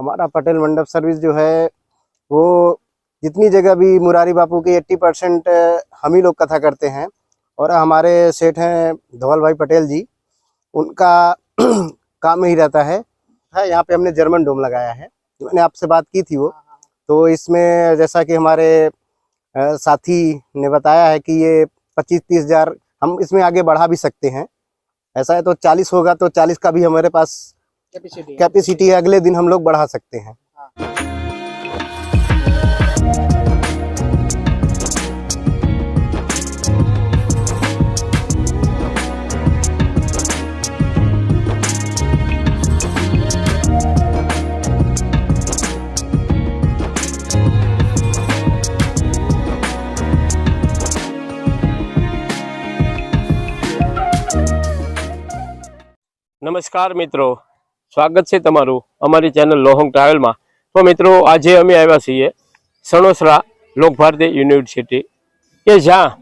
हमारा पटेल मंडप सर्विस जो है वो जितनी जगह भी मुरारी बापू की एट्टी परसेंट हम ही लोग कथा करते हैं। और हमारे सेठ हैं धवल भाई पटेल जी उनका काम ही रहता है। है यहाँ पे हमने जर्मन डोम लगाया है। मैंने आपसे बात की थी वो। तो इसमें जैसा कि हमारे साथी ने बताया है कि ये पच्चीस तीस हज़ार हम इसमें आगे बढ़ा भी सकते हैं। ऐसा है तो चालीस होगा तो चालीस का भी हमारे पास कैपेसिटी कैपेसिटी है अगले दिन हम लोग बढ़ा सकते हैं નમસ્કાર મિત્રો સ્વાગત છે તમારું અમારી ચેનલ લોહોંગ ટ્રાવેલમાં. તો મિત્રો, આજે અમે આવ્યા છીએ સણોસરા લોકભારતી યુનિવર્સિટી કે જ્યાં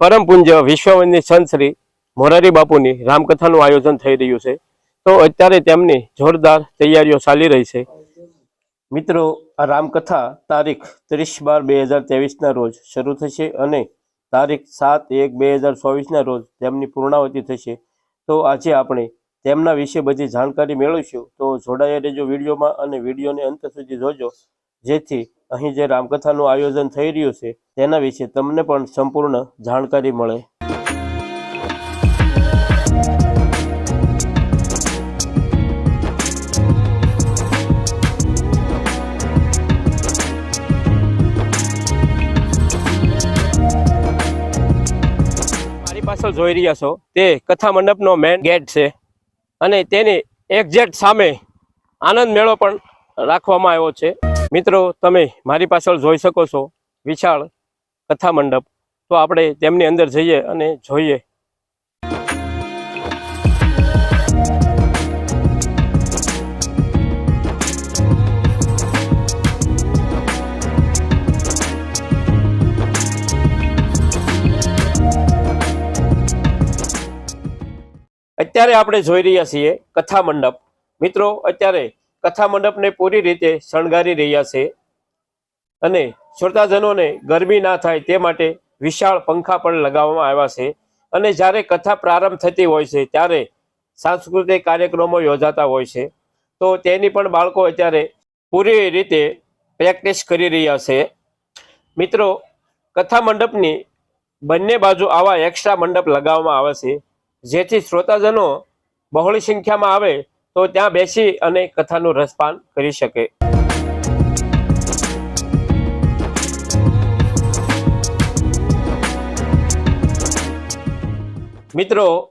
પરમ પૂજ્ય વિશ્વવંદની સંત શ્રી મોરારી બાપુની રામકથાનું આયોજન થઈ રહ્યું છે. તો અત્યારે તેમની જોરદાર તૈયારીઓ ચાલી રહી છે. મિત્રો, આ રામકથા તારીખ ત્રીસ બાર બે હજાર તેવીસના રોજ શરૂ થશે અને તારીખ સાત એક બે હજાર ચોવીસના રોજ તેમની પૂર્ણાવતી થશે. તો આજે આપણે તેમના વિશે બધી જાણકારી મેળવીશું. તો જોડાયા રહેજો વિડીયોમાં અને વિડીયોને અંત સુધી જોજો. જેથી અહીં જે રામકથાનું આયોજન થઈ રહ્યું છે, તેના વિશે તમને પણ સંપૂર્ણ જાણકારી મળે. પાછળ જોઈ રહ્યા છો, તે કથા મંડપનો મેન ગેટ છે. અને તેની એક્ઝેક્ટ સામે આનંદ મેળો પણ રાખવામાં આવ્યો છે. મિત્રો, તમે મારી પાછળ જોઈ શકો છો વિશાળ કથા મંડપ. તો આપણે તેમની અંદર જઈએ અને જોઈએ અત્યારે આપણે જોઈ રહ્યા છીએ કથા મંડપ. મિત્રો, અત્યારે કથા મંડપને પૂરી રીતે શણગારી રહ્યા છે અને શ્રોતાજનોને ગરમી ના થાય તે માટે વિશાળ પંખા પણ લગાવવામાં આવ્યા છે. અને જ્યારે કથા પ્રારંભ થતી હોય છે, ત્યારે સાંસ્કૃતિક કાર્યક્રમો યોજાતા હોય છે. તો તેની પણ બાળકો અત્યારે પૂરી રીતે પ્રેક્ટિસ કરી રહ્યા છે. મિત્રો, કથા મંડપની બંને બાજુ આવા એક્સ્ટ્રા મંડપ લગાવવામાં આવે છે. જેથી શ્રોતાજનો બહોળી સંખ્યામાં આવે તો ત્યાં બેસી અને કથાનું રસપાન કરી શકે. મિત્રો,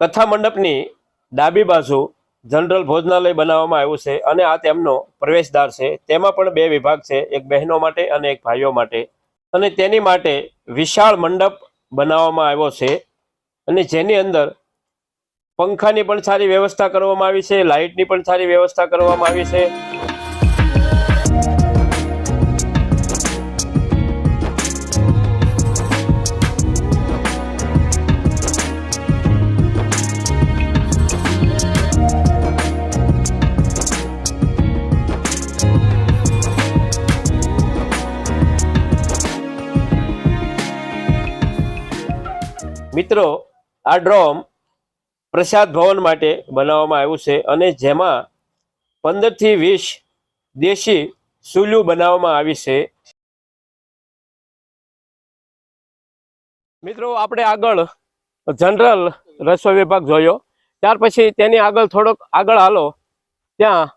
કથા મંડપની ડાબી બાજુ જનરલ ભોજનાલય બનાવવામાં આવ્યું છે અને આ તેમનો પ્રવેશદ્વાર છે. તેમાં પણ બે વિભાગ છે, એક બહેનો માટે અને એક ભાઈઓ માટે. અને તેની માટે વિશાળ મંડપ બનાવવામાં આવ્યો છે. અને જેની અંદર પંખાની પણ સારી વ્યવસ્થા કરવામાં આવી છે, લાઇટની પણ સારી વ્યવસ્થા કરવામાં આવી છે. મિત્રો આ ડ્રોમ પ્રસાદ ભવન માટે બનાવવામાં આવ્યું છે અને જેમાં પંદરથી વીસ દેશી સુલ્યુ બનાવવામાં આવી છે. મિત્રો, આપણે આગળ જનરલ રસોઈ વિભાગ જોયો. ત્યાર પછી તેની આગળ થોડોક આગળ હાલો. ત્યાં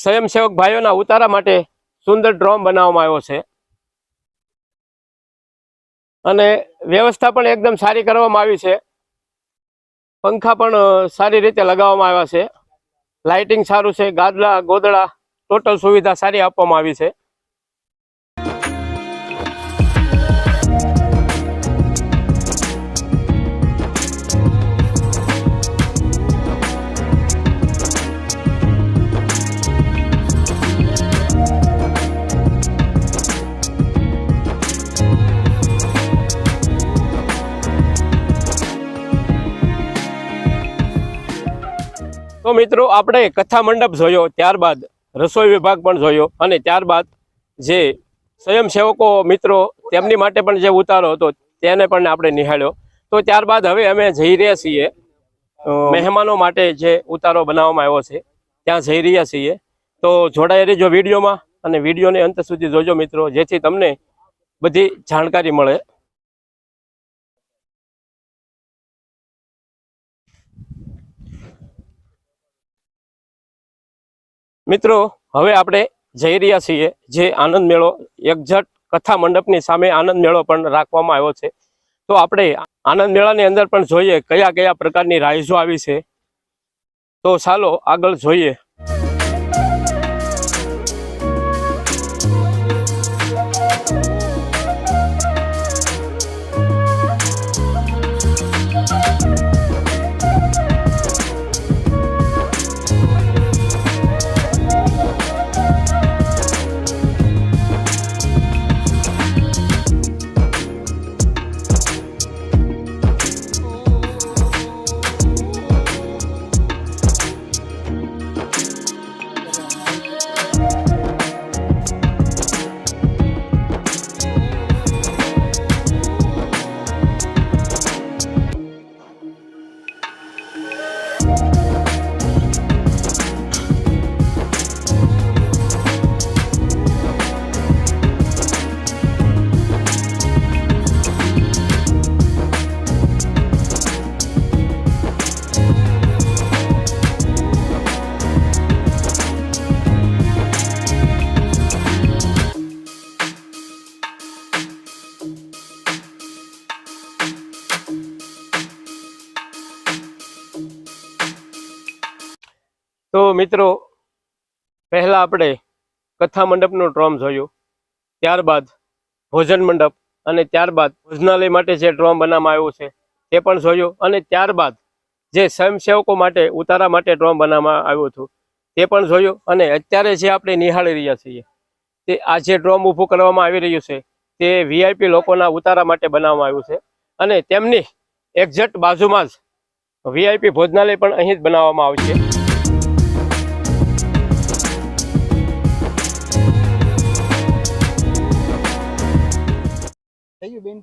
સ્વયંસેવક ભાઈઓના ઉતારા માટે સુંદર ડ્રોમ બનાવવામાં આવ્યો છે. અને વ્યવસ્થા પણ એકદમ સારી કરવામાં આવી છે. પંખા પણ સારી રીતે લગાવવામાં આવ્યા છે. લાઇટિંગ સારું છે, ગાદલા, ગોદડા ટોટલ સુવિધા સારી આપવામાં આવી છે. તો મિત્રો આપણે કથા મંડપ જોયો ત્યારબાદ રસોઈ વિભાગ પણ જોયો અને ત્યારબાદ જે સ્વયંસેવકો મિત્રો તેમની માટે પણ જે ઉતારો હતો તેને પણ આપણે નિહાળ્યો. તો ત્યારબાદ હવે અમે જઈ રહ્યા છીએ મહેમાનો માટે જે ઉતારો બનાવવામાં આવ્યો છે ત્યાં જઈ રહ્યા છીએ. તો જોડાઈ રહેજો વિડીયોમાં અને વિડીયોને અંત સુધી જોજો મિત્રો જેથી તમને બધી જાણકારી મળે. મિત્રો, હવે આપણે જઈ રહ્યા છીએ જે આનંદ મેળો એકઝટ કથા મંડપની સામે આનંદ મેળો પણ રાખવામાં આવ્યો છે. તો આપણે આનંદ મેળાની અંદર પણ જોઈએ કયા કયા પ્રકારની રાઇઝો આવી છે. તો ચાલો આગળ જોઈએ. મિત્રો, પહેલા આપણે કથા મંડપનું ટ્રોમ જોયું, ત્યારબાદ ભોજન મંડપ અને ત્યારબાદ ભોજનાલય માટે જે ટ્રોમ બનાવવામાં આવ્યું છે, તે પણ જોયું અને ત્યારબાદ જે સ્વયંસેવકો માટે, ઉતારા માટે ટ્રોમ બનાવવામાં આવ્યું હતું, તે પણ જોયું અને અત્યારે જે આપણે નિહાળી રહ્યા છીએ, તે આ જે ડ્રોમ ઊભું કરવામાં આવી રહ્યું છે, તે વીઆઈપી લોકોના ઉતારા માટે બનાવવામાં આવ્યું છે અને તેમની એક્ઝેક્ટ બાજુમાં જ વીઆઈપી ભોજનાલય પણ અહીં જ બનાવવામાં આવશે. થયું બેન?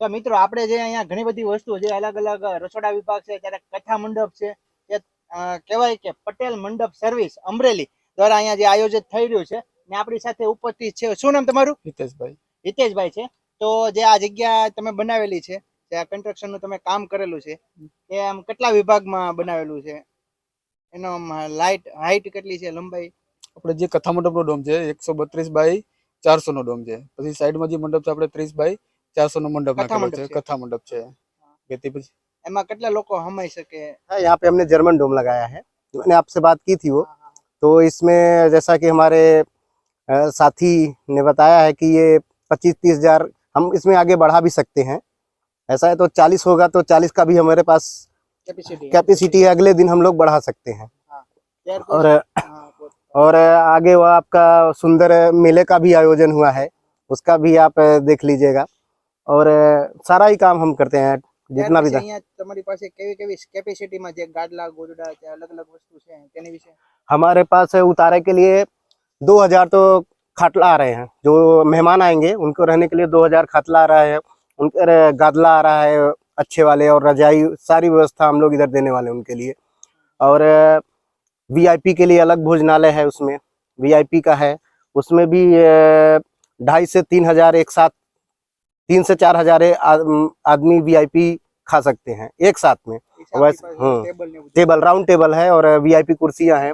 તો મિત્રો આપણે જે અહીંયા ઘણી બધી વસ્તુઓ જે અલગ અલગ રસોડા વિભાગ છે ત્યારે કથા મંડપ છે એ કહેવાય કે પટેલ મંડપ સર્વિસ અમરેલી દ્વારા અહીંયા જે આયોજિત થઈ રહ્યું છે ને આપણી સાથે ઉપસ્થિત છે. શું નામ તમારું? હિતેશભાઈ. હિતેશભાઈ છે. તો જે આ જગ્યા તમે બનાવેલી છે જે આ કન્સ્ટ્રક્શનનું તમે કામ કરેલું છે એ આમ કેટલા વિભાગમાં બનાવેલું છે? એનો લાઇટ હાઇટ કેટલી છે લંબાઈ? આપણે જે કથા મંડપનો ડોમ છે એકસો બત્રીસ બાય ચારસો નો ડોમ છે પછી સાઈડમાં જે મંડપ છે આપણે ત્રીસ બાય ચારસો નો મંડપ કથા નાખેલો મંડપ છે છે. કથા મંડપ છે કે તે પછી એમાં કેટલા લોકો હમાઈ શકે हाँ यहाँ पे हमने जर्मन डोम लगाया है मैंने आपसे बात की थी वो तो इसमें जैसा कि हमारे अ, साथी ने बताया है कि ये पच्चीस तीस हजार हम इसमें आगे बढ़ा भी सकते हैं ऐसा है तो चालीस होगा तो चालीस का भी हमारे पास કેપેસિટી कैपेसिटी है अगले दिन हम लोग बढ़ा सकते हैं और हाँ, और आगे वो आपका सुंदर मेले का भी आयोजन हुआ है उसका भी आप देख लीजिएगा और सारा ही काम हम करते हैं जितना भी था અહીંયા તમારી પાસે કેવી કેવી કેપેસિટીમાં જે ગાડલા ગોદડા છે અલગ અલગ વસ્તુ છે તેની વિશે हमारे पास उतारे के लिए दो हजार तो खाटला आ रहे हैं जो मेहमान आएंगे उनको रहने के लिए दो हजार खाटला आ रहा है उनके गादला आ रहा है अच्छे वाले और रजाई सारी व्यवस्था हम लोग इधर देने वाले हैं उनके लिए और वीआईपी के लिए अलग भोजनालय है उसमें। वीआईपी का है। उसमें भी ढाई से तीन हज़ार एक साथ तीन से चार हज़ार आदमी वीआईपी खा सकते हैं एक साथ में। वैसे टेबल राउंड टेबल है और वीआईपी कुर्सियाँ हैं।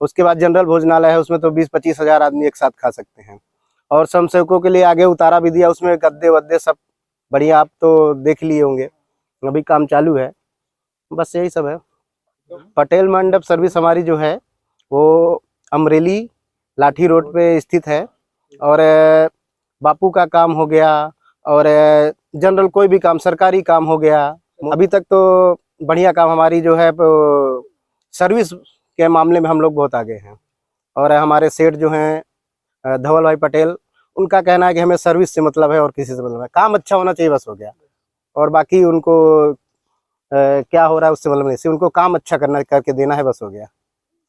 उसके बाद जनरल भोजनालय है उसमें तो बीस पच्चीस हज़ार आदमी एक साथ खा सकते हैं। और स्वयंसेवकों के लिए आगे उतारा भी दिया उसमें गद्दे वद्दे सब बढ़िया आप तो देख लिए होंगे। अभी काम चालू है। बस यही सब है। पटेल मंडप सर्विस हमारी जो है, वो अमरेली लाठी रोड पे स्थित है। और, बापू का काम हो गया, और, जनरल कोई भी काम, सरकारी काम हो गया। अभी तक तो बढ़िया काम हमारी जो है सर्विस के मामले में हम लोग बहुत आगे हैं। और हमारे सेठ जो हैं, धवल भाई पटेल, उनका कहना है कि हमें सर्विस से मतलब है और किसी से मतलब है। काम अच्छा होना चाहिए, बस हो गया। और बाकी उनको क्या हो रहा है उससे मतलब नहीं सिर्फ उनको काम अच्छा करना करके देना है बस हो गया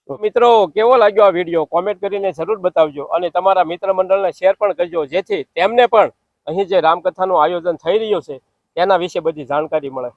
તો મિત્રો કેવો લાગ્યો આ વિડીયો કોમેન્ટ કરીને જરૂર બતાવજો અને તમારા મિત્ર મંડળને શેર પણ કરજો જેથી તેમને પણ અહીં જે રામકથાનું આયોજન થઈ રહ્યું છે તેના વિશે બધી જાણકારી મળે